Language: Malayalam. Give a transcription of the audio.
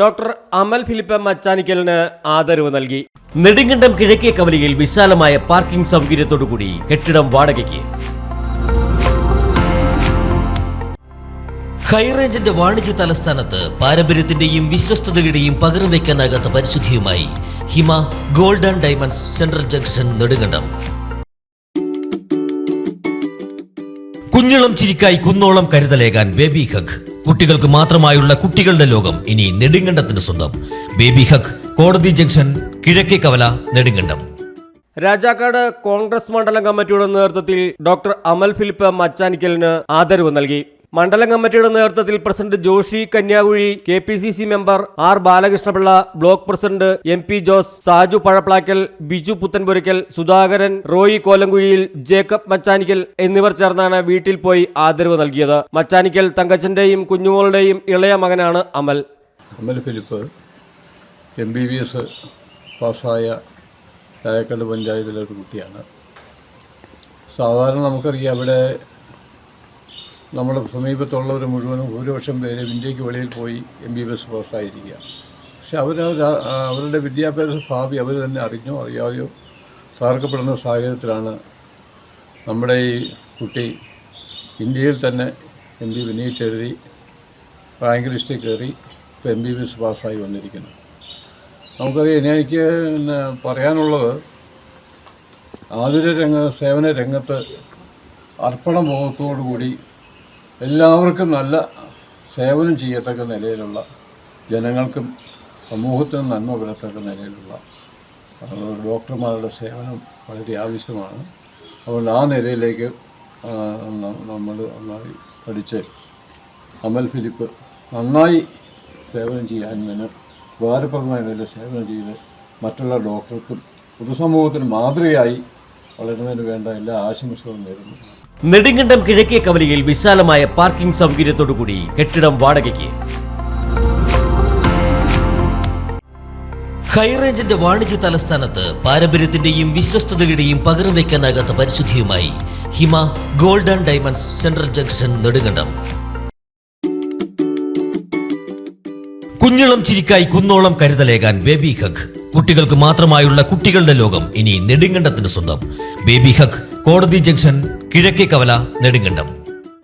ഡോക്ടർ അമൽ ഫിലിപ്പ് മച്ചാനിക്കലിന് ആദരവ് നൽകി. നെടുങ്കണ്ടം കിഴക്കേ കവലയിൽ വിശാലമായ പാർക്കിംഗ് സൗകര്യത്തോടുകൂടി കെട്ടിടം വാടകയ്ക്ക്. ഹൈറേഞ്ചിന്റെ വാണിജ്യ തലസ്ഥാനത്ത് പാരമ്പര്യത്തിന്റെയും വിശ്വസ്തതയുടെയും പകരം വയ്ക്കാനാകാത്ത പരിശുദ്ധിയുമായി Hima golden diamonds central junction Nedumkandam. കുഞ്ഞളം ചിരിക്കായി കുന്നോളം കരുതലേകാൻ ബേബി ഹഗ്. കുട്ടികൾക്ക് മാത്രമായുള്ള കുട്ടികളുടെ ലോകം ഇനി നെടുങ്കണ്ടത്തിന് സ്വന്തം. ബേബി ഹഗ് കോടതി ജംഗ്ഷൻ കിഴക്കേ കവല നെടുങ്കണ്ടം. രാജാക്കാട് കോൺഗ്രസ് മണ്ഡലം കമ്മിറ്റിയുടെ നേതൃത്വത്തിൽ ഡോക്ടർ അമൽ ഫിലിപ്പ് മച്ചാനിക്കലിന് ആദരവ് നൽകി. മണ്ഡലം കമ്മിറ്റിയുടെ നേതൃത്വത്തിൽ president Joshy Kanyakuzhi K P C C member R Balakrishnapillai block president M P Jose Saju Pazhaplakkal Biju Puthenpurackal Sudhakaran Roy Kolankuzhiyil Jacob Machanickal എന്നിവർ ചേർന്നാണ് വീട്ടിൽ പോയി ആദരവ് നൽകിയത്. മച്ചാനിക്കൽ തങ്കച്ചന്റെയും കുഞ്ഞുമോളുടെയും ഇളയ മകനാണ് Amal. Amal Philip M B B S പാസ്സായ പഞ്ചായത്തിലെ ഒരു കുട്ടിയാണ്. സാധാരണ നമുക്കറിയാം അവിടെ നമ്മുടെ സമീപത്തുള്ളവർ മുഴുവനും ഭൂരിപക്ഷം പേര് ഇന്ത്യയ്ക്ക് വെളിയിൽ പോയി എം ബി ബി എസ് പാസ്സായിരിക്കുക പക്ഷെ അവർ അവരുടെ വിദ്യാഭ്യാസ ഭാവി അവർ തന്നെ അറിഞ്ഞോ അറിയാതെയോ തകർക്കപ്പെടുന്ന സാഹചര്യത്തിലാണ് നമ്മുടെ ഈ കുട്ടി ഇന്ത്യയിൽ തന്നെ എം ബി വിനീറ്റ് എഴുതി റാങ്ക് ലിസ്റ്റിൽ കയറി ഇപ്പോൾ എം ബി ബി എസ് പാസ്സായി വന്നിരിക്കുന്നു. നമുക്കറിയാം ഇനി എനിക്ക് പറയാനുള്ളത് ആതുര രംഗ സേവന രംഗത്ത് അർപ്പണ ബോധത്തോടുകൂടി എല്ലാവർക്കും നല്ല സേവനം ചെയ്യത്തക്ക നിലയിലുള്ള ജനങ്ങൾക്കും സമൂഹത്തിനും നന്മ പുലർത്തക്ക നിലയിലുള്ള ഡോക്ടർമാരുടെ സേവനം വളരെ ആവശ്യമാണ്. അതുകൊണ്ട് ആ നിലയിലേക്ക് നമ്മൾ നന്നായി പഠിച്ച് അമൽ ഫിലിപ്പ് നന്നായി സേവനം ചെയ്യാനും ഉപകാരപ്രദമായ നിലയിൽ സേവനം ചെയ്ത് മറ്റുള്ള ഡോക്ടർക്കും പൊതുസമൂഹത്തിന് മാതൃകയായി വളരുന്നതിന് വേണ്ട എല്ലാ ആശംസകളും നേരുന്നു. നെടുങ്കണ്ടം കിഴക്കേ കവലയിൽ വിശാലമായ പാർക്കിംഗ് സൗകര്യത്തോടുകൂടി കെട്ടിടം വാടകയ്ക്ക്. ഹൈറേഞ്ചിന്റെ വാണിജ്യ തലസ്ഥാനത്ത് പാരമ്പര്യത്തിന്റെയും വിശ്വസ്തതയുടെയും പകരം വയ്ക്കാനാകാത്ത പരിശുദ്ധിയുമായി Hima golden and diamonds central junction Nedumkandam. കുഞ്ഞിളം ചിരിക്കായി കുന്നോളം കരുതലേകാൻ ബേബി ഹഗ്. കുട്ടികൾക്ക് മാത്രമായുള്ള കുട്ടികളുടെ ലോകം ഇനി നെടുങ്കണ്ടത്തിന്റെ സ്വന്തം. ബേബി ഹഗ് കോടതി ജംഗ്ഷൻ കിഴക്കേ കവല നെടുങ്കണ്ടം.